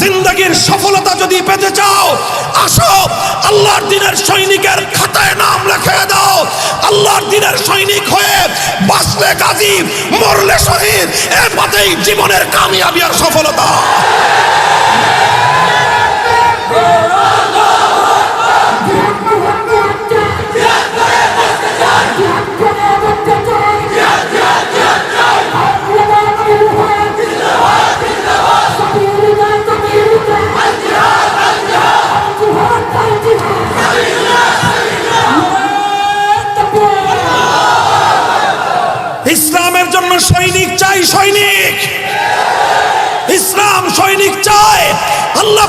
জিন্দগির সফলতা যদি পেতে চাও, আসো, আল্লাহর দিনের সৈনিকের খাতায় নাম লেখে দাও। আল্লাহর দিনের সৈনিক হয়ে বাঁচলে গাজী মরলে শহীদ, এ পথেই জীবনের কামিয়াবি আর সফলতা। ইসলামের জন্য সৈনিক চাই, সৈনিক। ইসলাম সৈনিক চায় আল্লাহ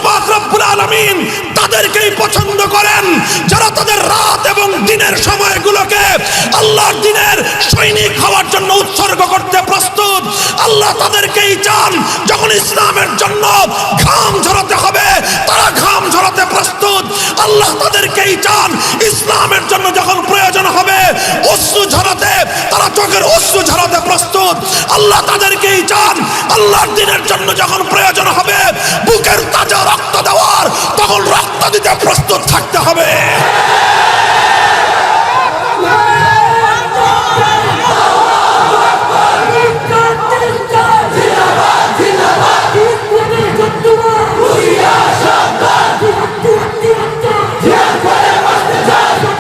আলামিন তাদেরকেই পছন্দ করেন। যারা তাদের রাত এবং দিনের সময়গুলোকে আল্লাহর দিনের সৈনিক হওয়ার জন্য উৎসর্গ করতে প্রস্তুত। আল্লাহ তাদেরকেই চান, যখন ইসলামের জন্য ঘাম ঝরাতে হবে, তারা ঘাম ঝরাতে প্রস্তুত। আল্লাহ তাদেরকেই চান তারা চোখের অশ্রু ঝরাতে প্রস্তুত। আল্লাহ তাদেরকেই চান। আল্লাহর দিনের জন্য যখন প্রয়োজন হবে, বুকের তাজা রক্ত দেওয়ার, তখন রক্ত দিতে প্রস্তুত থাকতে হবে।